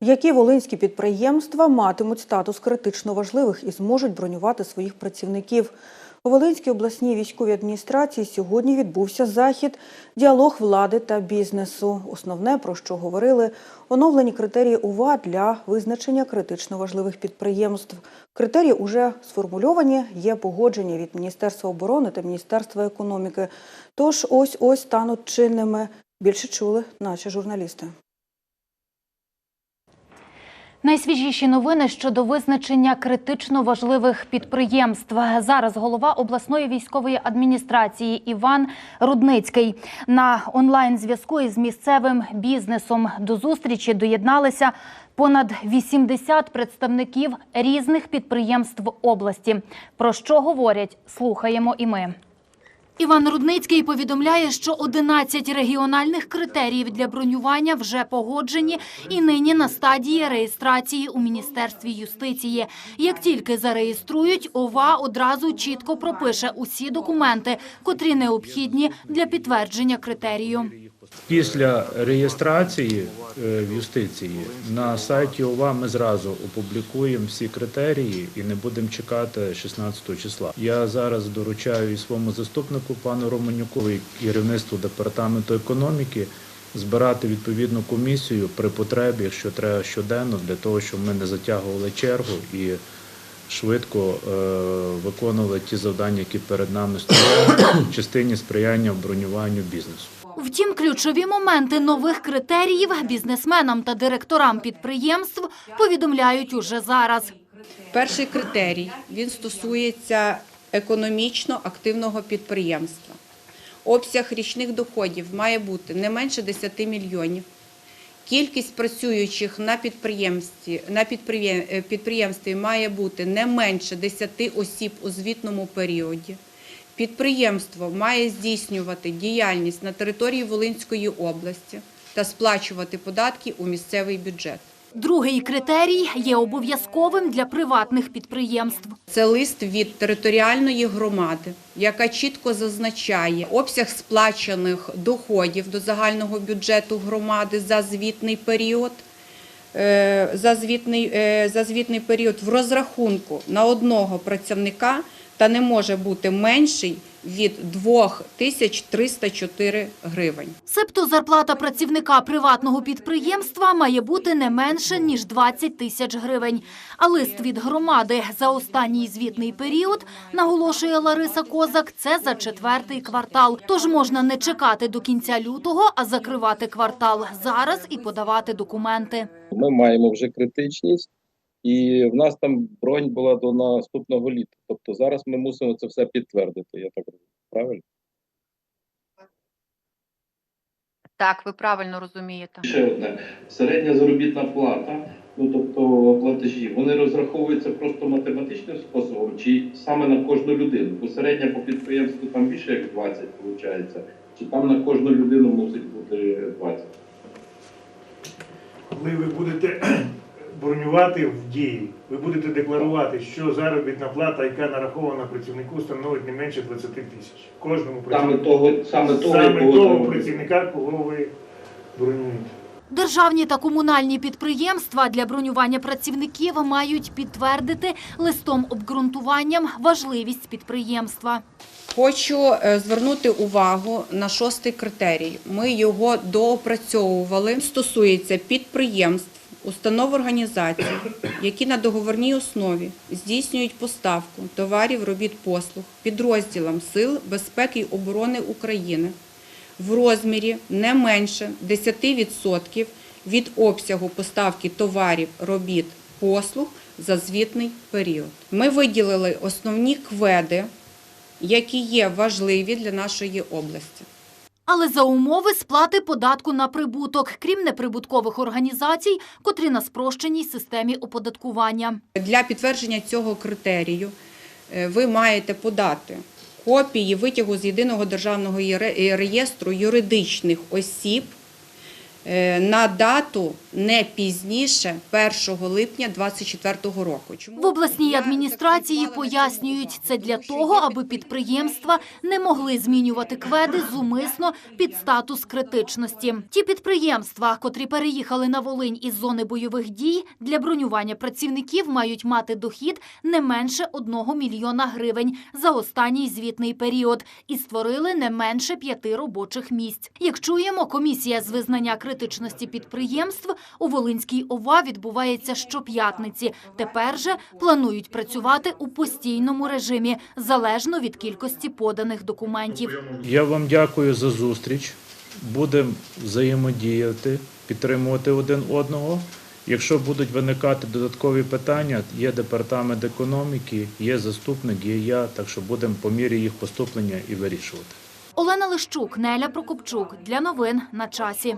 Які волинські підприємства матимуть статус критично важливих і зможуть бронювати своїх працівників? У Волинській обласній військовій адміністрації сьогодні відбувся захід діалог влади та бізнесу. Основне про що говорили оновлені критерії УВА для визначення критично важливих підприємств. Критерії уже сформульовані, є погодження від Міністерства оборони та Міністерства економіки. Тож ось ось стануть чинними. Більше чули наші журналісти. Найсвіжіші новини щодо визначення критично важливих підприємств. Зараз голова обласної військової адміністрації Іван Рудницький на онлайн зв'язку із місцевим бізнесом до зустрічі доєдналися понад 80 представників різних підприємств області. Про що говорять? Слухаємо і ми. Іван Рудницький повідомляє, що 11 регіональних критеріїв для бронювання вже погоджені і нині на стадії реєстрації у Міністерстві юстиції. Як тільки зареєструють, ОВА одразу чітко пропише усі документи, котрі необхідні для підтвердження критерію. Після реєстрації е, в юстиції на сайті ОВА ми зразу опублікуємо всі критерії і не будемо чекати 16 числа. Я зараз доручаю і своєму заступнику пану Романюку і керівництву департаменту економіки збирати відповідну комісію при потребі, якщо треба щоденно, для того, щоб ми не затягували чергу і швидко е, виконували ті завдання, які перед нами стоять в частині сприяння бронюванню бізнесу. Втім, ключові моменти нових критеріїв бізнесменам та директорам підприємств повідомляють уже зараз. Перший критерій він стосується економічно активного підприємства. Обсяг річних доходів має бути не менше 10 мільйонів. Кількість працюючих на підприємстві, на підприємстві має бути не менше 10 осіб у звітному періоді. Підприємство має здійснювати діяльність на території Волинської області та сплачувати податки у місцевий бюджет. Другий критерій є обов'язковим для приватних підприємств. Це лист від територіальної громади, яка чітко зазначає обсяг сплачених доходів до загального бюджету громади за звітний період. е, За звітний, е, за звітний період в розрахунку на одного працівника та не може бути менший від 2304 гривень. Себто зарплата працівника приватного підприємства має бути не менше, ніж 20 тисяч гривень. А лист від громади за останній звітний період, наголошує Лариса Козак, це за четвертий квартал. Тож можна не чекати до кінця лютого, а закривати квартал зараз і подавати документи. Ми маємо вже критичність, і в нас там бронь була до наступного літа. Тобто зараз ми мусимо це все підтвердити. Я так розумію. Правильно? Так, ви правильно розумієте. Ще одне середня заробітна плата, ну тобто платежі, вони розраховуються просто математичним способом, чи саме на кожну людину. Бо середня по підприємству там більше як 20 виходить, чи там на кожну людину мусить бути 20. Коли ви будете бронювати в дії, ви будете декларувати, що заробітна плата, яка нарахована працівнику, становить не менше 20 тисяч. Кожному Саме того, саме того, Саме того працівника, кого ви бронюєте. Державні та комунальні підприємства для бронювання працівників мають підтвердити листом обґрунтуванням важливість підприємства. Хочу е, звернути увагу на шостий критерій. Ми його доопрацьовували. Стосується підприємств, установ організацій, які на договорній основі здійснюють поставку товарів, робіт, послуг підрозділам Сил безпеки й оборони України в розмірі не менше 10% від обсягу поставки товарів, робіт, послуг за звітний період. Ми виділили основні кведи, які є важливі для нашої області. Але за умови сплати податку на прибуток, крім неприбуткових організацій, котрі на спрощеній системі оподаткування. Для підтвердження цього критерію е, ви маєте подати копії витягу з єдиного державного реєстру юридичних осіб на дату не пізніше 1 липня 2024 року. Чому? В обласній адміністрації пояснюють, це для того, аби підприємства не могли змінювати кведи зумисно під статус критичності. Ті підприємства, котрі переїхали на Волинь із зони бойових дій, для бронювання працівників мають мати дохід не менше 1 мільйона гривень за останній звітний період і створили не менше п'яти робочих місць. Як чуємо, комісія з визнання критичності підприємств у Волинській ОВА відбувається щоп'ятниці. Тепер же планують працювати у постійному режимі, залежно від кількості поданих документів. Я вам дякую за зустріч. Будемо взаємодіяти, підтримувати один одного. Якщо будуть виникати додаткові питання, є департамент економіки, є заступник, є я, так що будемо по мірі їх поступлення і вирішувати. Олена Лищук, Неля Прокопчук. Для новин на часі.